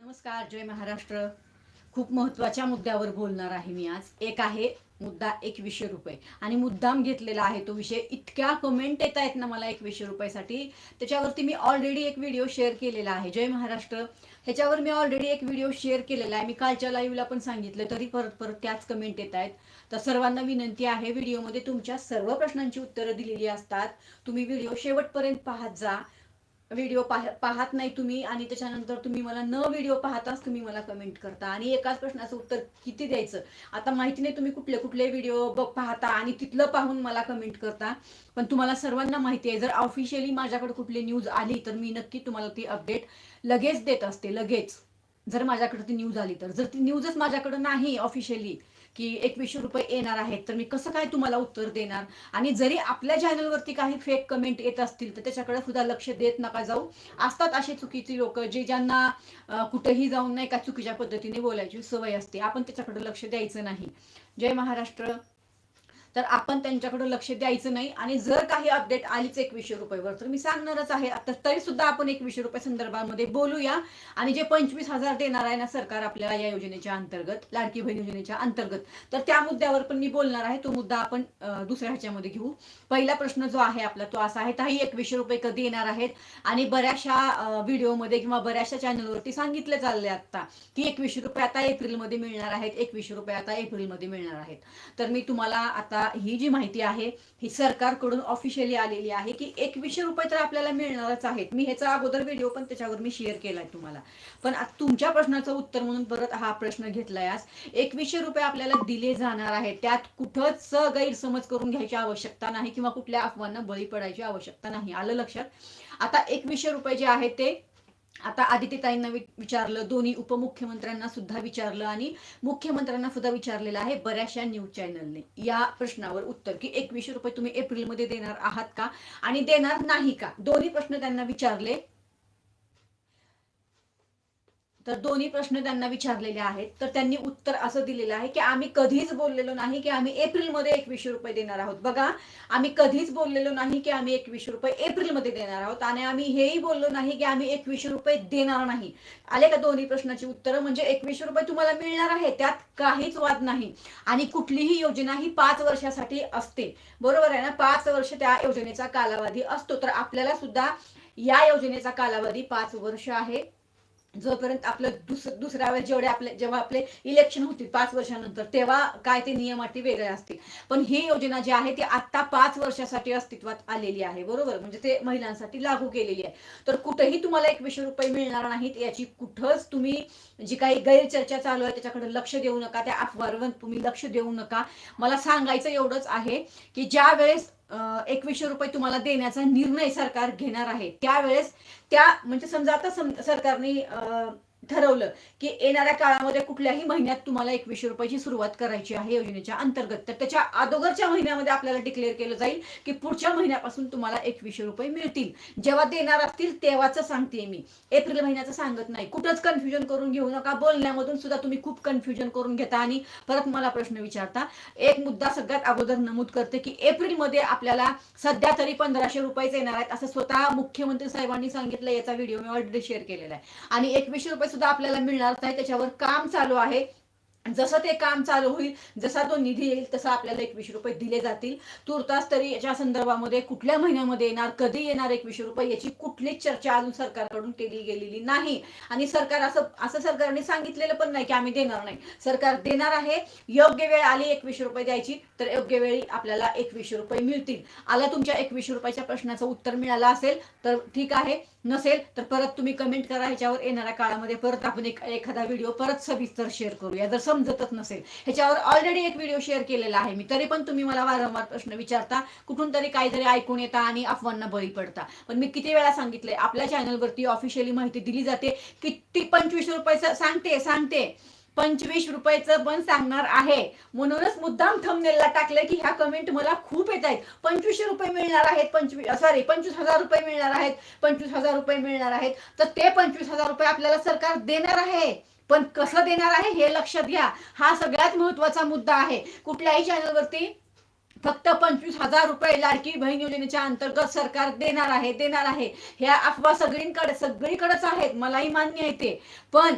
नमस्कार जय महाराष्ट्र. खूप महत्त्वाच्या मुद्द्यावर बोलणार आहे मी आज. एक आहे मुद्दा एकवीसशे रुपये. आणि मुद्दाम घेतलेला आहे तो विषय इतक्या कमेंट येत आहेत ना मला एकवीसशे रुपयासाठी. त्याच्यावरती मी ऑलरेडी एक व्हिडिओ शेअर केलेला आहे. जय महाराष्ट्र. ह्याच्यावर मी ऑलरेडी एक व्हिडिओ शेअर केलेला आहे. मी कालच्या लाईव्हला पण सांगितलं तरी परत परत त्याच कमेंट येत आहेत. तर सर्वांना विनंती आहे व्हिडिओमध्ये तुमच्या सर्व प्रश्नांची उत्तरं दिलेली असतात. तुम्ही व्हिडिओ शेवटपर्यंत पाहत जा. व्हिडिओ पाह पाहत नाही तुम्ही आणि त्याच्यानंतर तुम्ही मला न व्हिडिओ पाहताच तुम्ही मला कमेंट करता. आणि एकाच प्रश्नाचं उत्तर किती द्यायचं? आता माहिती नाही तुम्ही कुठले कुठले व्हिडिओ बघ पाहता आणि तिथलं पाहून मला कमेंट करता. पण तुम्हाला सर्वांना माहिती आहे जर ऑफिशियली माझ्याकडे कुठली न्यूज आली तर मी नक्की तुम्हाला ती अपडेट लगेच देत असते लगेच. जर माझ्याकडे ती न्यूज आली तर. जर ती न्यूजच माझ्याकडे नाही ऑफिशियली की एकवीसशे रुपये येणार आहेत तर मी कसं काय तुम्हाला उत्तर देणार? आणि जरी आपल्या चॅनलवरती काही फेक कमेंट येत असतील तर त्याच्याकडे सुद्धा लक्ष देत नका जाऊ. असतात असे चुकीची लोक जे ज्यांना कुठेही जाऊन नाही का चुकीच्या पद्धतीने बोलायची सवय असते. आपण त्याच्याकडे लक्ष द्यायचं नाही. जय महाराष्ट्र. तर आपण त्यांच्याकडे लक्ष द्यायचं नाही. आणि जर काही अपडेट आलीच एकवीसशे रुपयेवर तर मी सांगणारच आहे. आता तरी सुद्धा आपण एकवीसशे रुपये संदर्भामध्ये बोलूया. आणि जे पंचवीस हजार देणार आहे ना सरकार आपल्याला या योजनेच्या अंतर्गत लाडकी बहीण योजनेच्या अंतर्गत तर त्या मुद्द्यावर पण मी बोलणार आहे. तो मुद्दा आपण दुसऱ्या ह्याच्यामध्ये घेऊ. पहिला प्रश्न जो आहे आपला तो असा आहे ताई एकवीसशे रुपये कधी येणार आहेत? आणि बऱ्याचशा व्हिडिओमध्ये किंवा बऱ्याचशा चॅनलवरती सांगितले चालले आता की एकवीसशे रुपये आता एप्रिलमध्ये मिळणार आहेत एकवीसशे रुपये आता एप्रिलमध्ये मिळणार आहेत. तर मी तुम्हाला आता ही जी माहिती आहे ही सरकारकडून ऑफिशियली आलेली आहे की एकवीसशे रुपये तर आपल्याला मिळणारच आहेत. मी ह्याचा अगोदर व्हिडिओ पण त्याच्यावर मी शेअर केलाय तुम्हाला. पण तुमच्या प्रश्नाचं उत्तर म्हणून परत हा प्रश्न घेतलाय आज एकवीसशे रुपये आपल्याला दिले जाणार आहेत. त्यात कुठंच गैरसमज करून घ्यायची आवश्यकता नाही किंवा कुठल्या अफवांना बळी पडायची आवश्यकता नाही. आलं लक्षात? आता एकवीसशे रुपये जे आहे ते आता आदित्यताईंना विचारलं दोन्ही उपमुख्यमंत्र्यांना सुद्धा विचारलं आणि मुख्यमंत्र्यांना सुद्धा विचारलेलं आहे बऱ्याचशा न्यूज चॅनलने. या प्रश्नावर उत्तर की एकवीसशे रुपये तुम्ही एप्रिलमध्ये देणार आहात का? आणि देणार नाही का? दोन्ही प्रश्न त्यांना विचारले. तर दोन्ही प्रश्न त्यांना विचारलेले आहेत. तर त्यांनी उत्तर असं दिलेलं आहे की आम्ही कधीच बोललेलो नाही की आम्ही एप्रिलमध्ये एकवीसशे रुपये देणार आहोत. बघा आम्ही कधीच बोललेलो नाही की आम्ही एकवीसशे रुपये एप्रिलमध्ये देणार आहोत आणि आम्ही हेही बोललो नाही की आम्ही एकवीसशे रुपये देणार नाही. आले का दोन्ही प्रश्नाची उत्तरं? म्हणजे एकवीसशे रुपये तुम्हाला मिळणार आहे त्यात काहीच वाद नाही. आणि कुठलीही योजना ही पाच वर्षासाठी असते. बरोबर आहे ना? पाच वर्ष त्या योजनेचा कालावधी असतो. तर आपल्याला सुद्धा या योजनेचा कालावधी पाच वर्ष आहे. जोपर्यंत आपलं दुस दुसऱ्या वेळेस जेवढे आपले जेव्हा आपले इलेक्शन होतील पाच वर्षानंतर तेव्हा काय ते नियम अटी वेगळे असतील. पण ही योजना जी आहे ती आत्ता पाच वर्षासाठी अस्तित्वात आलेली आहे बरोबर? म्हणजे ते महिलांसाठी लागू केलेली आहे. तर कुठेही तुम्हाला एकवीसशे रुपये मिळणार नाहीत याची कुठंच तुम्ही जी काही गैरचर्चा चालू आहे त्याच्याकडे लक्ष देऊ नका त्या अफवारवर तुम्ही लक्ष देऊ नका. मला सांगायचं एवढंच आहे की ज्या वेळेस एकवीसशे रुपये तुम्हाला देण्याचा निर्णय सरकार घेणार आहे. त्यावेळेस त्या म्हणजे समजा आता सरकारने अं, ठरवलं की येणाऱ्या काळामध्ये कुठल्याही महिन्यात तुम्हाला एकवीसशे रुपयाची सुरुवात करायची आहे योजनेच्या अंतर्गत. तर त्याच्या अगोदरच्या महिन्यामध्ये आपल्याला डिक्लेअर केलं जाईल की पुढच्या महिन्यापासून तुम्हाला एकवीसशे रुपये मिळतील. जेव्हा देणार असतील तेव्हाच सांगते मी. एप्रिल महिन्याचं सांगत नाही. कुठंच कन्फ्युजन करून घेऊ नका. बोलण्यामधून सुद्धा तुम्ही खूप कन्फ्युजन करून घेता आणि परत मला प्रश्न विचारता. एक मुद्दा सगळ्यात अगोदर नमूद करते की एप्रिलमध्ये आपल्याला सध्या तरी पंधराशे रुपयेच येणार आहेत असं स्वतः मुख्यमंत्री साहेबांनी सांगितलं. याचा व्हिडिओ मी ऑलरेडी शेअर केलेला आहे. आणि एकवीसशे रुपये सुद्धा आपल्याला मिळणार नाही. त्याच्यावर काम चालू आहे. जसं ते काम चालू होईल जसा तो निधी येईल तसा आपल्याला एकवीसशे रुपये दिले जातील. तुर्तास तरी याच्या संदर्भामध्ये कुठल्या महिन्यामध्ये येणार कधी येणार एकवीसशे रुपये याची कुठलीच चर्चा अजून सरकारकडून केली गेलेली नाही. आणि सरकार असं असं सरकारने सांगितलेलं पण नाही की आम्ही देणार नाही. सरकार देणार आहे योग्य वेळ आली एकवीसशे रुपये द्यायची तर योग्य वेळी आपल्याला एकवीसशे रुपये मिळतील. आला तुमच्या एकवीसशे रुपयाच्या प्रश्नाचं उत्तर मिळालं असेल तर ठीक आहे. नसेल तर परत तुम्ही कमेंट करा. ह्याच्यावर येणाऱ्या काळामध्ये परत आपण एक एखादा व्हिडिओ परत सविस्तर शेअर करूया. जर समजतच नसेल. ह्याच्यावर ऑलरेडी एक व्हिडिओ शेअर केलेला आहे मी. तरी पण तुम्ही मला वारंवार प्रश्न विचारता. कुठून तरी काहीतरी ऐकून येता आणि अफवांना बळी पडता. पण मी किती वेळा सांगितलंय आपल्या चॅनलवरती ऑफिशियली माहिती दिली जाते. किती पंचवीस रुपये सांगते सांगते. पंचवीस रुपयाचं पण सांगणार आहे. म्हणूनच मुद्दाम थंबनेलला टाकलंय की ह्या कमेंट मला खूप येत आहेत. पंचवीसशे रुपये मिळणार आहेत पंचवीस सॉरी पंचवीस हजार रुपये मिळणार आहेत पंचवीस हजार रुपये मिळणार आहेत. तर ते पंचवीस हजार रुपये आपल्याला सरकार देणार आहे. पण कसं देणार आहे हे लक्षात घ्या. हा सगळ्यात महत्त्वाचा मुद्दा आहे. कुठल्याही चॅनलवरती फक्त पंचवीस हजार रुपये लाडकी बहीण योजनेच्या अंतर्गत सरकार देणार आहे देणार आहे. ह्या अफवा सगळींकडे सगळीकडेच आहेत. मलाही मान्य आहे ते. पण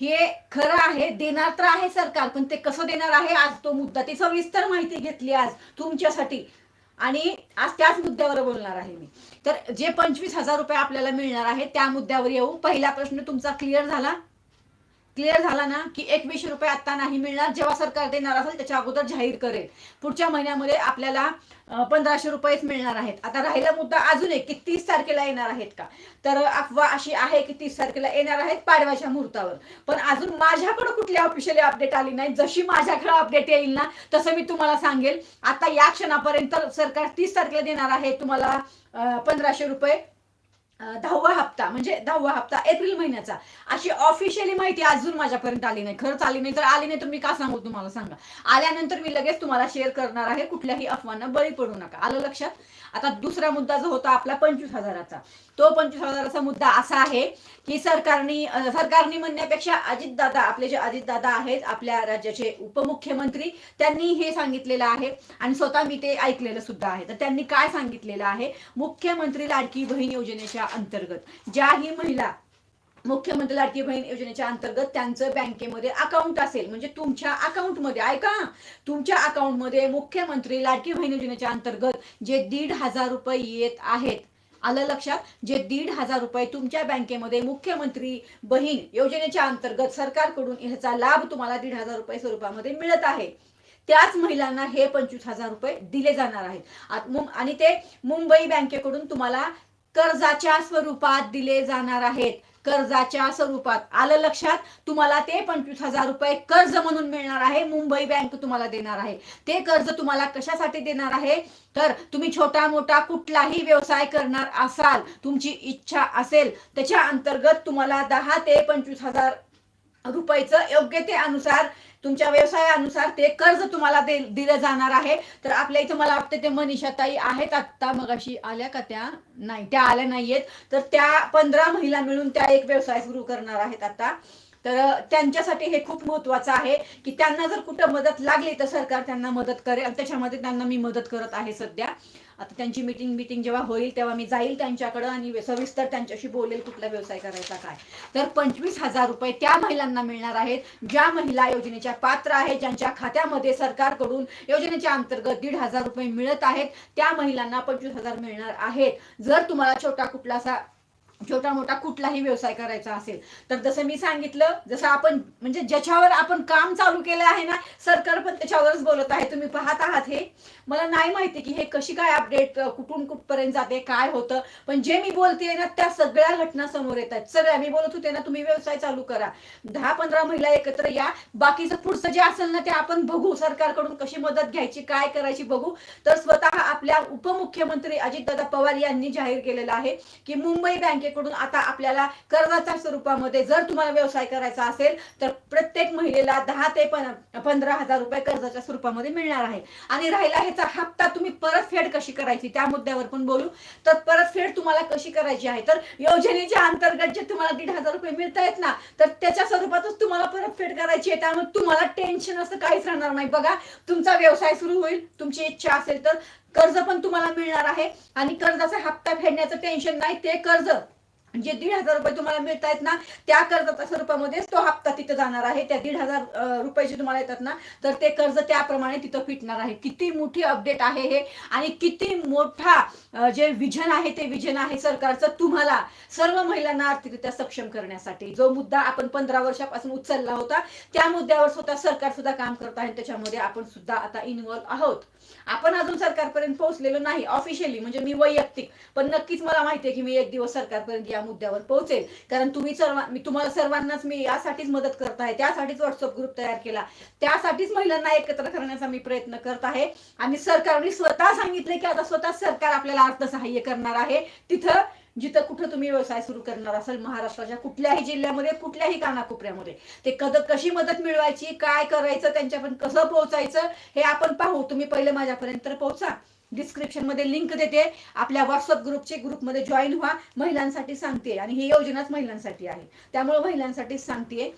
हे खरं आहे देणार तर आहे सरकार पण ते कसं देणार आहे आज तो मुद्दा? ती सविस्तर माहिती घेतली आज तुमच्यासाठी. आणि आज त्याच मुद्द्यावर बोलणार आहे मी. तर जे पंचवीस हजार रुपये आपल्याला मिळणार आहे त्या मुद्द्यावर येऊ. पहिला प्रश्न तुमचा क्लिअर झाला? क्लिअर झाला ना की एकवीसशे रुपये आता नाही मिळणार. जेव्हा सरकार देणार असेल त्याच्या अगोदर जाहीर करेल. पुढच्या महिन्यामध्ये आपल्याला पंधराशे रुपयेच मिळणार आहेत. आता राहिला मुद्दा अजून एक की तीस तारखेला येणार आहेत का? तर अफवा अशी आहे की तीस तारखेला येणार आहेत पाडव्याच्या मुहूर्तावर. पण अजून माझ्याकडे कुठली ऑफिशियली अपडेट आली नाही. जशी माझ्याकडे अपडेट येईल ना तसं मी तुम्हाला सांगेल. आता या क्षणापर्यंत सरकार तीस तारखेला देणार आहे तुम्हाला पंधराशे रुपये. दहावा हप्ता म्हणजे दहावा हप्ता एप्रिल महिन्याचा. अशी ऑफिशियली माहिती अजून माझ्यापर्यंत आली नाही. खरंच आली नाही. तर आली नाही तर मी का सांगू तुम्हाला सांगा? आल्यानंतर मी लगेच तुम्हाला शेअर करणार आहे. कुठल्याही अफवांना बळी पडू नका. आलं लक्षात? आता दुसरा मुद्दा जो होता आपला पंचवीस हजाराचा. तो पंचवीस हजाराचा मुद्दा असा आहे की सरकारनी सरकारनी सरकारने म्हणण्यापेक्षा अजितदादा आपले जे अजितदादा आहेत आपल्या राज्याचे उपमुख्यमंत्री त्यांनी हे सांगितलेलं आहे आणि स्वतः मी ते ऐकलेलं सुद्धा आहे. तर त्यांनी काय सांगितलेलं आहे? मुख्यमंत्री लाडकी बहीण योजनेच्या अंतर्गत ज्याही महिला मुख्यमंत्री लाडकी बहीण योजनेच्या अंतर्गत त्यांचं बँकेमध्ये अकाउंट असेल. म्हणजे तुमच्या अकाउंटमध्ये ऐका. तुमच्या अकाउंटमध्ये मुख्यमंत्री लाडकी बहीण योजनेच्या अंतर्गत जे दीड हजार रुपये येत आहेत आलं लक्षात? जे दीड हजार रुपये तुमच्या बँकेमध्ये मुख्यमंत्री बहीण योजनेच्या अंतर्गत सरकारकडून ह्याचा लाभ तुम्हाला दीड हजार रुपये स्वरूपामध्ये मिळत आहे. त्याच महिलांना हे पंचवीस हजार रुपये दिले जाणार आहेत. आणि ते मुंबई बँकेकडून तुम्हाला कर्जाच्या स्वरूपात दिले जाणार आहेत. कर्जाच्या स्वरूपात आलं लक्षात? तुम्हाला ते पंचवीस हजार रुपये कर्ज म्हणून मिळणार आहे. मुंबई बँक तुम्हाला देणार आहे. ते कर्ज तुम्हाला कशासाठी देणार आहे? तर तुम्ही छोटा मोठा कुठलाही व्यवसाय करणार असाल तुमची इच्छा असेल त्याच्या अंतर्गत तुम्हाला दहा ते पंचवीस हजार रुपयाचं योग्यतेनुसार तुमच्या व्यवसायानुसार ते कर्ज तुम्हाला दिलं जाणार आहे. तर आपल्या इथं मला वाटतं ते मनीषाताई आहेत. आत्ता मगाशी आल्या का त्या? नाही त्या आल्या नाहीयेत. तर त्या पंधरा महिला मिळून त्या एक व्यवसाय सुरू करणार आहेत आता. तर त्यांच्यासाठी हे खूप महत्वाचं आहे की त्यांना जर कुठं मदत लागली तर सरकार त्यांना मदत करेल. त्याच्यामध्ये त्यांना मी मदत करत आहे सध्या. आता त्यांची मीटिंग मीटिंग जेव्हा होईल तेव्हा मी जाईल त्यांच्याकडं आणि सविस्तर त्यांच्याशी बोलेल कुठला व्यवसाय करायचा काय. तर पंचवीस हजार रुपये त्या महिलांना मिळणार आहेत ज्या महिला योजनेच्या पात्र आहेत ज्यांच्या खात्यामध्ये सरकारकडून योजनेच्या अंतर्गत दीड हजार रुपये मिळत आहेत त्या महिलांना पंचवीस हजार मिळणार आहेत. जर तुम्हाला छोटा कुठलासा छोटा मोठा कुठलाही व्यवसाय करायचा असेल तर जसं मी सांगितलं जसं आपण म्हणजे ज्याच्यावर आपण काम चालू केलं आहे ना सरकार पण त्याच्यावरच बोलत आहे. तुम्ही पाहत आहात हे. मला नाही माहिती की हे कशी काय अपडेट कुठून कुठपर्यंत जाते काय होतं. पण जे मी बोलते ना त्या सगळ्या घटना समोर येत आहेत. सगळ्या मी बोलत होते ना तुम्ही व्यवसाय चालू करा. दहा पंधरा महिला एकत्र या. बाकीचं पुढचं जे असेल ना ते आपण बघू. सरकारकडून कशी मदत घ्यायची काय करायची बघू. तर स्वतः आपल्या उपमुख्यमंत्री अजितदादा पवार यांनी जाहीर केलेलं आहे की मुंबई बँकेकडून आता आपल्याला कर्जाच्या स्वरूपामध्ये जर तुम्हाला व्यवसाय करायचा असेल तर प्रत्येक महिलेला दहा ते पंधरा हजार रुपये कर्जाच्या स्वरूपामध्ये मिळणार आहे. आणि राहिला ह्याचा हप्ता तुम्ही परतफेड कशी करायची त्या मुद्द्यावर पण बोलू. तर परतफेड तुम्हाला कशी करायची आहे? तर योजनेच्या अंतर्गत जे तुम्हाला दीड हजार रुपये मिळत आहेत ना तर त्याच्या स्वरूपातच तुम्हाला परतफेड करायची आहे. त्यामुळे तुम्हाला टेन्शन असं काहीच राहणार नाही. बघा तुमचा व्यवसाय सुरू होईल तुमची इच्छा असेल तर कर्ज पण तुम्हाला मिळणार आहे. आणि कर्जाचा हप्ता फेडण्याचं टेन्शन नाही ते कर्ज. जे दीड हजार रुपये तुम्हाला मिळत आहेत ना त्या कर्जाच्या स्वरूपामध्येच तो हप्ता तिथं जाणार आहे. त्या दीड हजार रुपये जे तुम्हाला येतात ना तर ते कर्ज त्याप्रमाणे तिथं फिटणार आहे. किती मोठी अपडेट आहे हे आणि किती मोठा जे विजन आहे ते विजन आहे सरकारचं तुम्हाला सर्व महिलांना आर्थिकरित्या सक्षम करण्यासाठी. जो मुद्दा आपण पंधरा वर्षापासून उचलला होता त्या मुद्द्यावर स्वतः सरकार सुद्धा काम करत आहे. त्याच्यामध्ये आपण सुद्धा आता इन्व्हॉल्व आहोत. आपण अजून सरकारपर्यंत पोहोचलेलो नाही ऑफिशियली म्हणजे मी वैयक्तिक. पण नक्कीच मला माहिती आहे की मी एक दिवस सरकारपर्यंत या मुद्द्यावर पोहोचेल. कारण तुम्ही सर्व मी तुम्हाला सर्वांनाच मी यासाठीच मदत करत आहे. त्यासाठीच व्हॉट्सअप ग्रुप तयार केला. त्यासाठीच महिलांना एकत्र करण्याचा मी प्रयत्न करत आहे. आणि सरकारने स्वतः सांगितले की आता स्वतः सरकार आपल्याला अर्थसहाय्य करणार आहे. तिथं जिथं कुठं तुम्ही व्यवसाय सुरू करणार असाल महाराष्ट्राच्या कुठल्याही जिल्ह्यामध्ये कुठल्याही कानाकोपऱ्यामध्ये. ते कद कशी मदत मिळवायची काय करायचं त्यांच्यापर्यंत कसं पोहोचायचं हे आपण पाहू. तुम्ही पहिले माझ्यापर्यंत पोहोचा. डिस्क्रिप्शनमध्ये लिंक देते. आपल्या व्हॉट्सअप ग्रुपचे ग्रुपमध्ये जॉईन व्हा. महिलांसाठी सांगते. आणि ही योजनाच महिलांसाठी आहे. त्यामुळे महिलांसाठीच सांगते.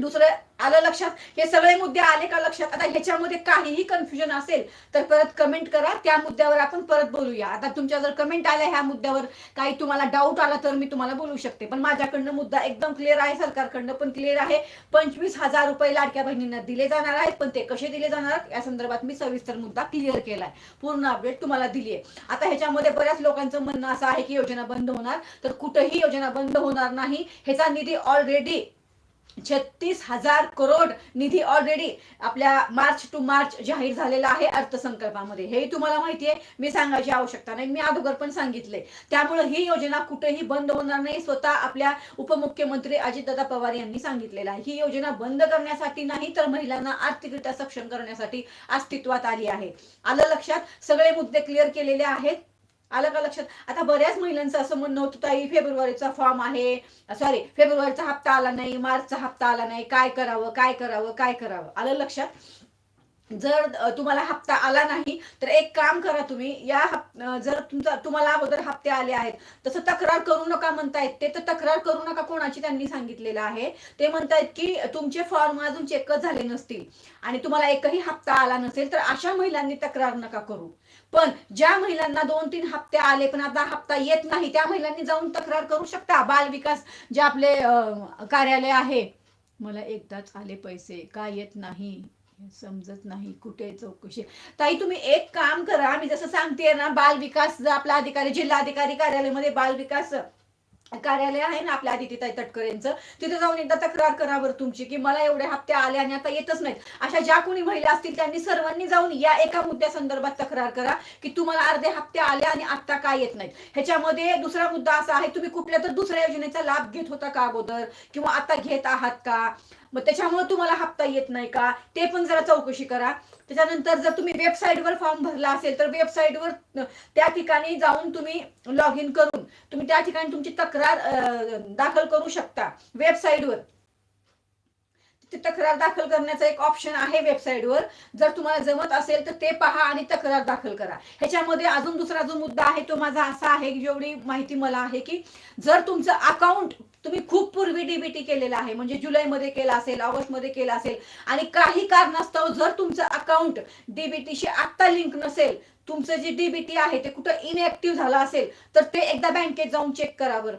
दुसरं आलं लक्षात? हे सगळे मुद्दे आले का लक्षात? आता ह्याच्यामध्ये काहीही कन्फ्युजन असेल तर परत कमेंट करा. त्या मुद्द्यावर आपण परत बोलूया. आता तुमच्या जर कमेंट आल्या ह्या मुद्द्यावर काही तुम्हाला डाऊट आला तर मी तुम्हाला बोलू शकते. पण माझ्याकडनं मुद्दा एकदम क्लिअर आहे सरकारकडनं पण क्लिअर आहे. पंचवीस हजार रुपये लाडक्या बहिणींना दिले जाणार आहेत पण ते कसे दिले जाणार आहेत? या संदर्भात मी सविस्तर मुद्दा क्लिअर केलाय. पूर्ण अपडेट तुम्हाला दिली आहे आता ह्याच्यामध्ये बऱ्याच लोकांचं म्हणणं असं आहे की योजना बंद होणार. तर कुठेही योजना बंद होणार नाही. ह्याचा निधी ऑलरेडी छत्तीस हजार करोड निधी ऑलरेडी आपल्या मार्च टू मार्च जाहीर झालेला आहे अर्थसंकल्पामध्ये. हे तुम्हाला माहिती आहे मी सांगायची आवश्यकता नाही. मी अगोदर पण सांगितले. त्यामुळे ही योजना कुठेही बंद होणार नाही. स्वतः आपल्या उपमुख्यमंत्री अजितदादा पवार यांनी सांगितलेलं आहे. ही योजना बंद करण्यासाठी नाही तर महिलांना आर्थिकरित्या सक्षम करण्यासाठी अस्तित्वात आली आहे. आलं लक्षात? सगळे मुद्दे क्लिअर केलेले आहेत. आलं का लक्षात? आता बऱ्याच महिलांचं असं म्हणणं होतं ताई फेब्रुवारीचा फॉर्म आहे. सॉरी फेब्रुवारीचा हप्ता आला नाही मार्चचा हप्ता आला नाही. काय करावं काय करावं काय करावं? आलं लक्षात? जर तुम्हाला हप्ता आला नाही तर एक काम करा तुम्ही. या हप जर तुमचा तुम्हाला अगोदर हप्ते आले आहेत तसं तक्रार करू नका म्हणतायत. ते तर तक्रार करू नका कोणाची त्यांनी सांगितलेलं आहे. ते म्हणतायत की तुमचे फॉर्म अजून चेकच झाले नसतील आणि तुम्हाला एकही हप्ता आला नसेल तर अशा महिलांनी तक्रार नका करू. पण ज्या महिलांना दोन तीन हप्ते आले पण आता हप्ता येत नाही त्या महिलांनी जाऊन तक्रार करू शकता. बाल विकास जे आपले कार्यालय आहे मला एकदाच आले पैसे का येत नाही? समजत नाही कुठे चौकशी. ताई तुम्ही एक काम करा. मी जसं सांगते ना बाल विकास आपला अधिकारी जिल्हाधिकारी कार्यालयामध्ये बाल विकास कार्यालय आहे ना आपल्या आदितीताई तटकर यांचं तिथे जाऊन एकदा तक्रार करा बरं तुमची की मला एवढे हप्ते आले आणि आता येतच नाहीत. अशा ज्या कोणी महिला असतील त्यांनी सर्वांनी जाऊन या एका मुद्द्या संदर्भात तक्रार करा की तुम्हाला अर्धे हप्ते आले आणि आता काय येत नाहीत. ह्याच्यामध्ये दुसरा मुद्दा असा आहे तुम्ही कुठल्या तर दुसऱ्या योजनेचा लाभ घेत होता का अगोदर किंवा आता घेत आहात का? मग त्याच्यामुळे तुम्हाला हप्ता येत नाही का? ते पण जरा चौकशी करा. त्याच्यानंतर जर तुम्ही वेबसाईटवर फॉर्म भरला असेल तर वेबसाईटवर त्या ठिकाणी जाऊन तुम्ही लॉग इन करून तुम्ही त्या ठिकाणी तुमची तक्रार दाखल करू शकता. वेबसाईटवर तक्रार दाखल करण्याचा एक ऑप्शन आहे वेबसाईटवर जर तुम्हाला जमत असेल तर ते पहा आणि तक्रार दाखल करा. ह्याच्यामध्ये अजून दुसरा जो मुद्दा आहे तो माझा असा आहे की जेवढी माहिती मला आहे की जर तुमचं अकाउंट तुम्ही खूप पूर्वी डीबीटी केलेलं आहे म्हणजे जुलैमध्ये केला असेल ऑगस्टमध्ये केला असेल आणि काही कारणास्तव जर तुमचं अकाउंट डीबीटीशी आत्ता लिंक नसेल तुमचं जे डीबीटी आहे ते कुठं इनएक्टिव्ह झालं असेल तर ते एकदा बँकेत जाऊन चेक करा बरं.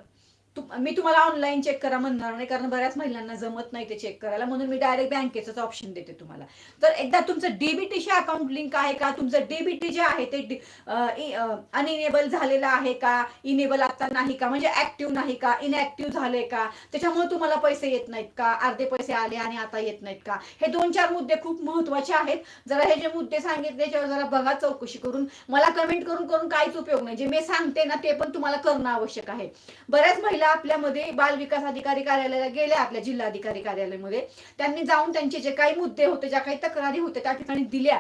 मी तुम्हाला ऑनलाईन चेक करा म्हणणार नाही कारण बऱ्याच महिलांना जमत नाही ते चेक करायला. म्हणून मी डायरेक्ट बँकेचंच ऑप्शन देते तुम्हाला. तर एकदा तुमचं डीबीटीशी अकाउंट लिंक आहे का? तुमचं डीबीटी जे आहे ते अनइनेबल झालेलं आहे का? इनेबल आता नाही का? म्हणजे ऍक्टिव्ह नाही का? इनऍक्टिव्ह झाले का? त्याच्यामुळे तुम्हाला पैसे येत नाहीत का? अर्धे पैसे आले आणि आता येत नाहीत का? हे दोन चार मुद्दे खूप महत्त्वाचे आहेत. जरा हे जे मुद्दे सांगितले त्याच्यावर जरा बघा चौकशी करून. मला कमेंट करून करून काहीच उपयोग नाही. जे मी सांगते ना ते पण तुम्हाला करणं आवश्यक आहे. बऱ्याच महिला आपल्यामध्ये बाल विकास अधिकारी कार्यालयाला गेल्या आपल्या जिल्हाधिकारी कार्यालयामध्ये. त्यांनी जाऊन त्यांचे जे काही मुद्दे होते ज्या काही तक्रारी होत्या त्या ठिकाणी दिल्या.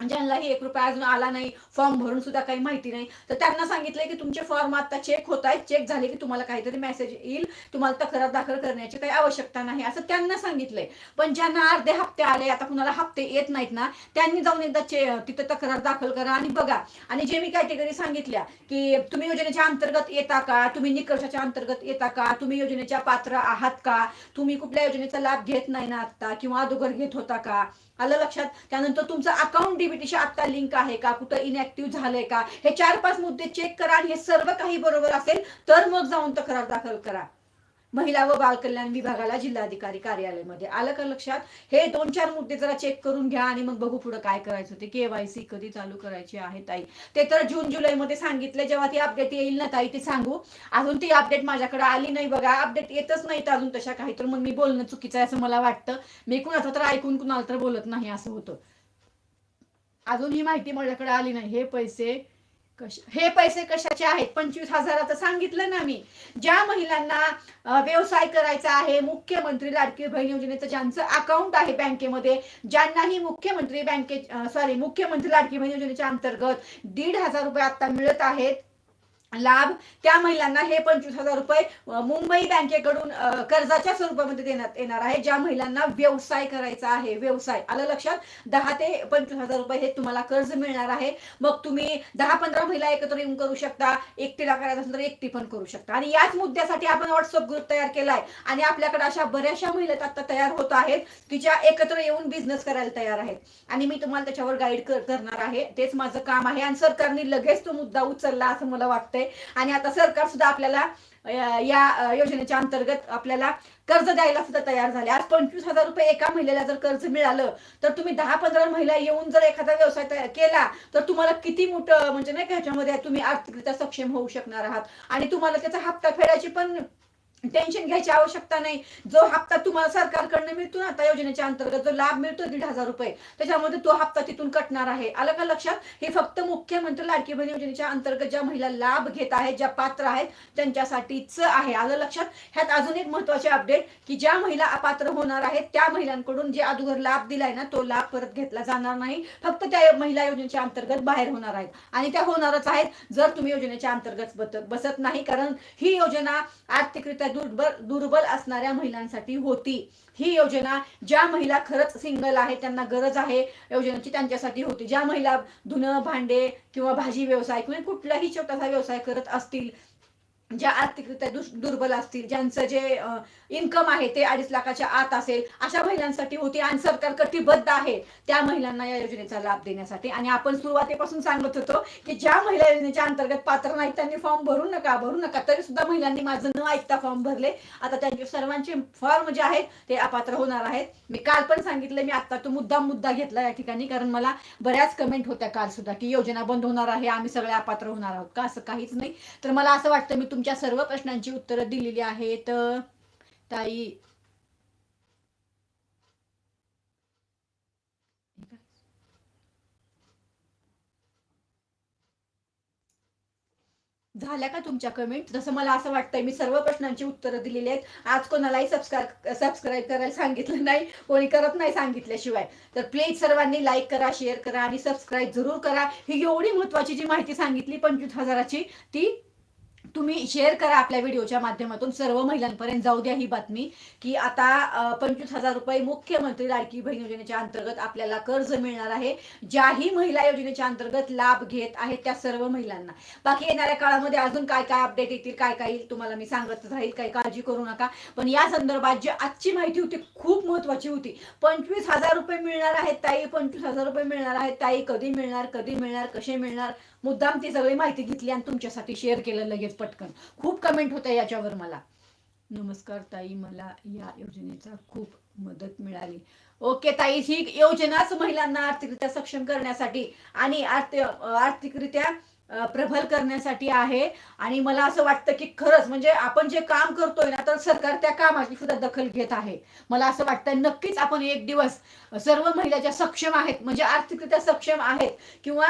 म्हणजे ज्यांनाही एक रुपया अजून आला नाही फॉर्म भरून सुद्धा काही माहिती नाही. तर त्यांना सांगितलंय की तुमचे फॉर्म आता चेक होत आहेत चेक झाले की तुम्हाला काहीतरी मेसेज येईल तुम्हाला तक्रार दाखल करण्याची काही आवश्यकता नाही असं त्यांना सांगितलंय. पण ज्यांना अर्धे हप्ते आले आता कुणाला हप्ते येत नाहीत ना त्यांनी जाऊन एकदा चे तिथं तक्रार दाखल करा आणि बघा. आणि जे मी कॅटेगरी सांगितल्या की तुम्ही योजनेच्या अंतर्गत येता का? तुम्ही निकषाच्या अंतर्गत येता का? तुम्ही योजनेच्या पात्र आहात का? तुम्ही कुठल्या योजनेचा लाभ घेत नाही ना आता किंवा अगोदर घेत होता का? आलं लक्षात? त्यानंतर तुमचं अकाउंट डीबीटीशी आता लिंक आहे का? कुठं इनॅक्टिव्ह झालंय का? हे चार पाच मुद्दे चेक करा आणि हे सर्व काही बरोबर असेल तर मग जाऊन तक्रार दाखल करा. महिला व बालकल्याण विभागाला जिल्हाधिकारी कार्यालयामध्ये. आलं का लक्षात? हे दोन चार मुद्दे जरा चेक करून घ्या आणि मग बघू पुढे काय करायचं ते केवायसी कधी चालू करायची आहे ताई? ते तर जून जुलैमध्ये सांगितले. जेव्हा ती अपडेट येईल ना ताई ते सांगू. अजून ती अपडेट माझ्याकडे आली नाही बघा. अपडेट येतच नाही तर अजून तशा काही तर. मग मी बोलणं चुकीचं आहे असं मला वाटतं. मी कुणाचं तर ऐकून कुणाला तर बोलत नाही असं होतं. अजून ही माहिती माझ्याकडे आली नाही. हे पैसे हे पैसे कशाचे आहेत? पंचवीस हजाराचं सांगितलं ना मी. ज्या महिलांना व्यवसाय करायचा आहे मुख्यमंत्री लाडकी बहीण योजनेचं ज्यांचं अकाउंट आहे बँकेमध्ये ज्यांनाही मुख्यमंत्री बँके सॉरी मुख्यमंत्री लाडकी बहीण योजनेच्या अंतर्गत दीड हजार रुपये आता मिळत आहेत लाभ त्या महिलांना हे पंचवीस हजार रुपये मुंबई बँकेकडून कर्जाच्या स्वरूपामध्ये देण्यात येणार आहे ज्या महिलांना व्यवसाय करायचा आहे. व्यवसाय आलं लक्षात? दहा ते पंचवीस हजार रुपये हे तुम्हाला कर्ज मिळणार आहे. मग तुम्ही दहा पंधरा महिला एकत्र येऊन करू शकता एकटीला करायचं असेल तर एकटी पण करू शकता. आणि याच मुद्द्यासाठी आपण व्हॉट्सअप ग्रुप तयार केलाय. आणि आपल्याकडे अशा बऱ्याचशा महिला आता तयार होत आहेत की ज्या एकत्र येऊन बिझनेस करायला तयार आहेत. आणि मी तुम्हाला त्याच्यावर गाईड करणार आहे. तेच माझं काम आहे. आणि सरकारने लगेच तो मुद्दा उचलला असं मला वाटतंय. आणि आता सरकार सुद्धा आपल्याला या योजनेच्या अंतर्गत आपल्याला कर्ज द्यायला सुद्धा तयार झाले. आज पंचवीस हजार रुपये एका महिलेला जर कर्ज मिळालं तर तुम्ही दहा पंधरा महिला येऊन जर एखादा व्यवसाय तयार केला तर तुम्हाला किती मोठं म्हणजे नाही का ह्याच्यामध्ये तुम्ही आर्थिकरित्या सक्षम होऊ शकणार आहात. आणि तुम्हाला त्याचा हप्ता फेडायची पण टेन्शन घ्यायची आवश्यकता नाही. जो हप्ता तुम्हाला सरकारकडनं मिळतो ना आता योजनेच्या अंतर्गत जो लाभ मिळतो दीड हजार रुपये त्याच्यामध्ये तो हप्ता तिथून कटणार आहे. आलं का लक्षात? हे फक्त मुख्यमंत्री लाडकी बहीण योजनेच्या अंतर्गत ज्या महिला लाभ घेत आहेत ज्या पात्र आहेत त्यांच्यासाठीच आहे. आलं लक्षात? ह्यात अजून एक महत्त्वाचे अपडेट की ज्या महिला अपात्र होणार आहेत त्या महिलांकडून जे अगोदर लाभ दिलाय ना तो लाभ परत घेतला जाणार नाही. फक्त त्या महिला योजनेच्या अंतर्गत बाहेर होणार आहेत. आणि त्या होणारच आहेत जर तुम्ही योजनेच्या अंतर्गत बसत नाही कारण ही योजना आर्थिकरित्या दुर्बल दुर्बल असणाऱ्या महिलांसाठी होती. ही योजना ज्या महिला खरंच सिंगल आहे त्यांना गरज आहे योजनेची त्यांच्यासाठी होती. ज्या महिला धुणं भांडे किंवा भाजी व्यवसाय किंवा कुठलाही छोटासा व्यवसाय करत असतील ज्या आर्थिकरित्या दुस- दुर्बल असतील ज्यांचं जे इन्कम आहे ते अडीच लाखाच्या आत असेल अशा महिलांसाठी होती आणि सरकार कटिबद्ध आहे त्या महिलांना या योजनेचा लाभ देण्यासाठी. आणि आपण सुरुवातीपासून सांगत होतो की ज्या महिला योजनेच्या अंतर्गत पात्र नाहीत त्यांनी फॉर्म भरू नका भरू नका. तरी सुद्धा महिलांनी माझं न ऐकता फॉर्म भरले. आता त्यांचे सर्वांचे फॉर्म जे आहेत ते अपात्र होणार आहेत. मी काल पण सांगितलं मी आता तो मुद्दा मुद्दा घेतला या ठिकाणी कारण मला बऱ्याच कमेंट होत्या काल सुद्धा की योजना बंद होणार आहे आम्ही सगळे अपात्र होणार आहोत. का असं काहीच नाही. तर मला असं वाटतं मी तुमच्या सर्व प्रश्नांची उत्तरं दिलेली आहेत. ताई. झाल्या का तुमच्या कमेंट जसं मला असं वाटतंय मी सर्व प्रश्नांची उत्तरं दिलेली आहेत. आज कोणालाही सबस्क्राईब सबस्क्राईब करायला सांगितलं नाही कोणी करत नाही सांगितल्याशिवाय. तर प्लीज सर्वांनी लाईक करा शेअर करा आणि सबस्क्राईब जरूर करा. ही एवढी महत्वाची जी माहिती सांगितली पंचवीस हजाराची ती तुम्ही शेअर करा आपल्या व्हिडिओच्या माध्यमातून सर्व महिलांपर्यंत. जाऊ द्या ही बातमी की आता पंचवीस हजार रुपये मुख्यमंत्री लाडकी बहीण योजनेच्या अंतर्गत आपल्याला कर्ज मिळणार आहे. ज्याही महिला योजनेच्या अंतर्गत लाभ घेत आहेत त्या सर्व महिलांना. बाकी येणाऱ्या काळामध्ये अजून काय काय अपडेट येतील काय काय येईल तुम्हाला मी सांगत राहील काही काळजी करू नका. पण या संदर्भात जी आजची माहिती होती खूप महत्वाची होती. पंचवीस हजार रुपये मिळणार आहेत ताई पंचवीस हजार रुपये मिळणार आहेत ताई. कधी मिळणार कधी मिळणार कसे मिळणार? मुद्दाम ती सगळी माहिती घेतली आणि तुमच्यासाठी शेअर केलं लगेच पटकन. खूप कमेंट होत्या याच्यावर मला. नमस्कार ताई मला या योजनेचा खूप मदत मिळाली. ओके ताई ही योजनाच महिलांना आर्थिकरित्या सक्षम करण्यासाठी आणि आर्थ आर्थिकरित्या प्रबल करण्यासाठी आहे. आणि मला असं वाटतं की खरंच म्हणजे आपण जे काम करतोय ना तर सरकार त्या कामाची सुद्धा दखल घेत आहे. मला असं वाटतं नक्कीच आपण एक दिवस सर्व महिला ज्या सक्षम आहेत म्हणजे आर्थिकरित्या सक्षम आहेत किंवा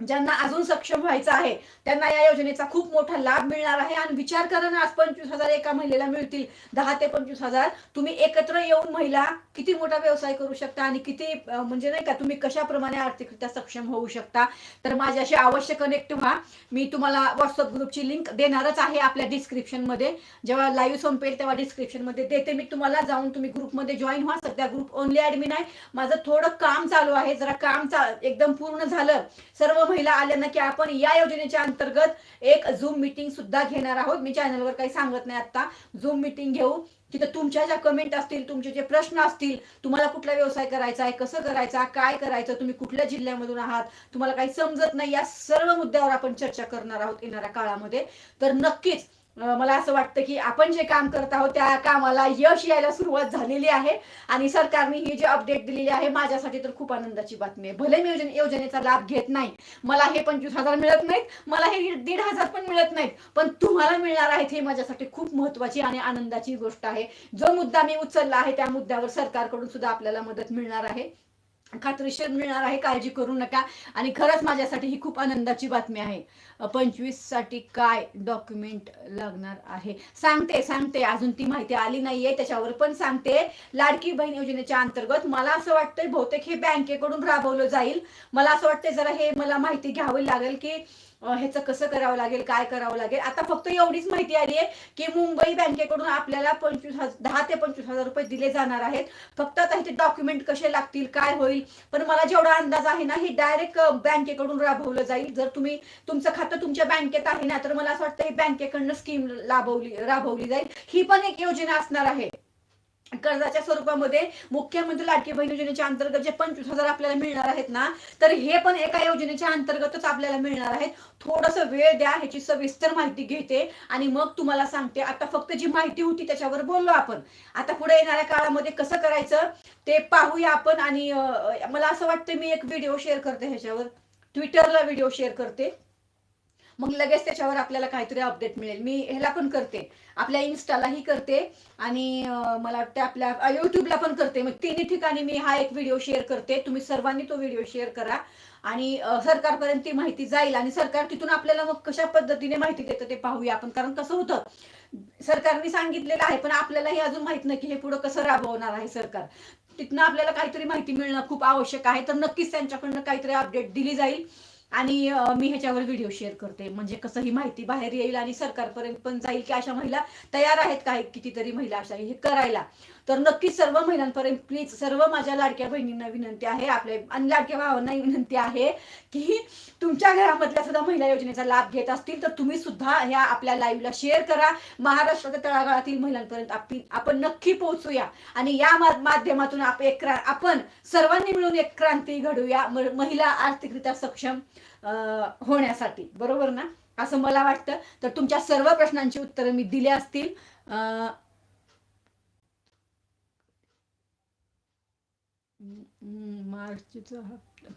ज्यांना अजून सक्षम व्हायचं आहे त्यांना या योजनेचा खूप मोठा लाभ मिळणार आहे. आणि विचार करा ना आज पंचवीस हजार एका महिलेला मिळतील दहा ते पंचवीस हजार. तुम्ही एकत्र येऊन महिला किती मोठा व्यवसाय करू शकता आणि किती म्हणजे नाही का तुम्ही कशाप्रमाणे आर्थिकरित्या सक्षम होऊ शकता? तर माझ्याशी अवश्य कनेक्ट व्हा. मी तुम्हाला व्हॉट्सअप ग्रुपची लिंक देणारच आहे आपल्या डिस्क्रिप्शनमध्ये जेव्हा लाईव्ह संपेल तेव्हा डिस्क्रिप्शनमध्ये देते. मी तुम्हाला जाऊन तुम्ही ग्रुपमध्ये जॉईन व्हा. सध्या ग्रुप ओनली ॲडमिन आहे. माझं थोडं काम चालू आहे. जरा काम चा एकदम पूर्ण झालं. सर्व महिला आल्या ना की आपण या योजनेच्या अंतर्गत एक झूम मिटिंग सुद्धा घेणार आहोत. मी चॅनलवर काही सांगत नाही आता झूम मिटिंग घेऊ. तिथं तुमच्या ज्या कमेंट असतील तुमचे जे प्रश्न असतील तुम्हाला कुठला व्यवसाय करायचा आहे कसं करायचा काय करायचं तुम्ही कुठल्या जिल्ह्यामधून आहात तुम्हाला काही समजत नाही या सर्व मुद्द्यावर आपण चर्चा करणार आहोत येणाऱ्या काळामध्ये. तर नक्कीच मला असं वाटतं की आपण जे काम करत आहोत त्या कामाला यश यायला सुरुवात झालेली आहे. आणि सरकारने ही जे अपडेट दिलेली आहे माझ्यासाठी तर खूप आनंदाची बातमी आहे. भले मी योजने योजनेचा लाभ घेत नाही. मला हे पंचवीस हजार मिळत नाहीत मला हे दीड हजार पण मिळत नाहीत. पण तुम्हाला मिळणार आहेत हे माझ्यासाठी खूप महत्वाची आणि आनंदाची गोष्ट आहे. जो मुद्दा मी उचलला आहे त्या मुद्द्यावर सरकारकडून सुद्धा आपल्याला मदत मिळणार आहे. खात्रीशीर मिळणार आहे काळजी करू नका. आणि खरंच माझ्यासाठी ही खूप आनंदाची बातमी आहे. पंचवीससाठी काय डॉक्युमेंट लागणार आहे? सांगते सांगते. अजून ती माहिती आली नाहीये. त्याच्यावर पण सांगते. लाडकी बहीण योजनेच्या अंतर्गत मला असं वाटतंय बहुतेक हे बँकेकडून राबवलं जाईल. मला असं वाटतंय जरा हे मला माहिती घ्यावी लागेल की ह्याचं कसं करावं लागेल काय करावं लागेल? आता फक्त एवढीच माहिती आली आहे की मुंबई बँकेकडून आपल्याला पंचवीस हजार दहा ते पंचवीस हजार रुपये दिले जाणार आहेत. फक्त आता इथे डॉक्युमेंट कसे लागतील काय होईल? पण मला जेवढा अंदाज आहे ना हे डायरेक्ट बँकेकडून राबवलं जाईल. जर तुम्ही तुमचं खातं तुमच्या बँकेत आहे ना तर मला असं वाटतं हे बँकेकडनं स्कीम राबवली राबवली जाईल. ही पण एक योजना असणार आहे. कर्जाच्या स्वरूपामध्ये मुख्यमंत्री लाडकी बहीण योजनेच्या अंतर्गत जे पंचवीस हजार आपल्याला मिळणार आहेत ना तर हे पण एका योजनेच्या अंतर्गतच आपल्याला मिळणार आहेत. थोडस वेळ द्या ह्याची सविस्तर माहिती घेते आणि मग तुम्हाला सांगते. आता फक्त जी माहिती होती त्याच्यावर बोललो आपण. आता पुढे येणाऱ्या काळामध्ये कसं करायचं ते पाहूया आपण आणि मला असं वाटतं मी एक व्हिडिओ शेअर करते ह्याच्यावर. ट्विटरला व्हिडिओ शेअर करते. मग लगेच त्याच्यावर आपल्याला काहीतरी अपडेट मिळेल. मी ह्याला पण करते. आपल्या इन्स्टालाही करते आणि मला वाटतं आपल्या युट्यूबला पण करते. मग तिन्ही ठिकाणी मी हा एक व्हिडिओ शेअर करते. तुम्ही सर्वांनी तो व्हिडिओ शेअर करा. आणि सरकारपर्यंत ती माहिती जाईल आणि सरकार तिथून आपल्याला मग कशा पद्धतीने माहिती देतं ते पाहूया आपण. कारण कसं होतं सरकारने सांगितलेलं आहे पण आपल्यालाही अजून माहीत नाही की हे पुढं कसं राबवणार आहे सरकार. तिथनं आपल्याला काहीतरी माहिती मिळणं खूप आवश्यक आहे. तर नक्कीच त्यांच्याकडनं काहीतरी अपडेट दिली जाईल. आणि मी ह्याच्यावर व्हिडिओ शेअर करते. म्हणजे कसं ही माहिती बाहेर येईल आणि सरकारपर्यंत पण जाईल की अशा महिला तयार आहेत काही कितीतरी महिला अशा हे करायला. तर नक्कीच सर्व महिलांपर्यंत प्लीज सर्व माझ्या लाडक्या बहिणींना विनंती आहे आपल्या आणि लाडक्या भावांनाही विनंती आहे की तुमच्या घरामधल्या सुद्धा महिला योजनेचा लाभ घेत असतील तर तुम्ही सुद्धा ह्या आपल्या लाईव्हला शेअर करा. महाराष्ट्राच्या तळागाळातील महिलांपर्यंत आपण नक्की पोहोचूया. आणि या माध्यमातून आप एक आपण सर्वांनी मिळून एक क्रांती घडूया महिला आर्थिकरित्या सक्षम होण्यासाठी. बरोबर ना? असं मला वाटतं. तर तुमच्या सर्व प्रश्नांची उत्तरं मी दिली असतील. मार्चचा हप्ता.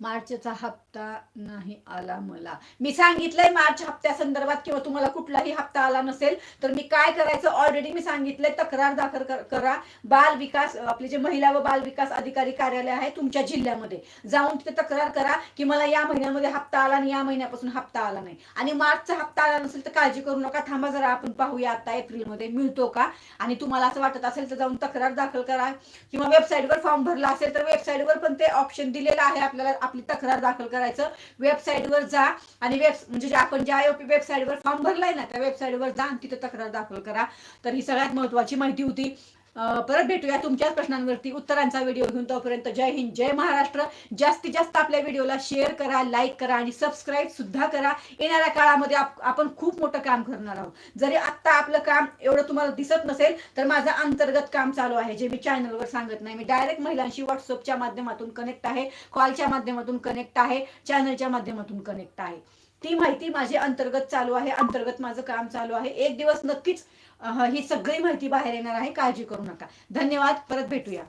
मार्चचा हप्ता नाही आला मला. मी सांगितलंय मार्च हप्त्या संदर्भात किंवा तुम्हाला कुठलाही हप्ता आला नसेल तर मी काय करायचं ऑलरेडी मी सांगितलंय तक्रार दाखल करा बाल विकास आपले जे महिला व बाल विकास अधिकारी कार्यालय आहे तुमच्या जिल्ह्यामध्ये. जाऊन तिथे तक्रार करा की मला या महिन्यामध्ये हप्ता आला आणि या महिन्यापासून हप्ता आला नाही. आणि मार्चचा हप्ता आला नसेल तर काळजी करू नका. थांबा जरा आपण पाहूया आता एप्रिलमध्ये मिळतो का? आणि तुम्हाला असं वाटत असेल तर जाऊन तक्रार दाखल करा. किंवा वेबसाईटवर फॉर्म भरला असेल तर वेबसाईटवर पण ते ऑप्शन दिलेलं आहे आपल्याला. आपली तक्रार दाखल करायचं. वेबसाईटवर जा आणि वेब म्हणजे जे आपण ज्या वेबसाईटवर फॉर्म भरलाय ना त्या वेबसाईटवर जा आणि तिथं तक्रार दाखल करा. तर ही सगळ्यात महत्वाची माहिती होती. परत भेटूया तुमच्याच प्रश्नांवरती उत्तरांचा व्हिडिओ घेऊन तोपर्यंत जय हिंद जय महाराष्ट्र. जास्तीत जास्त आपल्या व्हिडिओला शेअर करा लाईक करा आणि सबस्क्राईब सुद्धा करा. येणाऱ्या काळामध्ये आपण खूप मोठं काम करणार आहोत. जरी आत्ता आपलं काम एवढं तुम्हाला दिसत नसेल तर माझं अंतर्गत काम चालू आहे जे मी चॅनलवर सांगत नाही. मी डायरेक्ट महिलांशी व्हॉट्सअपच्या माध्यमातून कनेक्ट आहे कॉलच्या माध्यमातून कनेक्ट आहे चॅनलच्या माध्यमातून कनेक्ट आहे. ती माहिती माझी अंतर्गत चालू आहे अंतर्गत माझं काम चालू आहे. एक दिवस नक्कीच ही सगळी माहिती बाहेर येणार आहे. काळजी करू नका. धन्यवाद. परत भेटूया.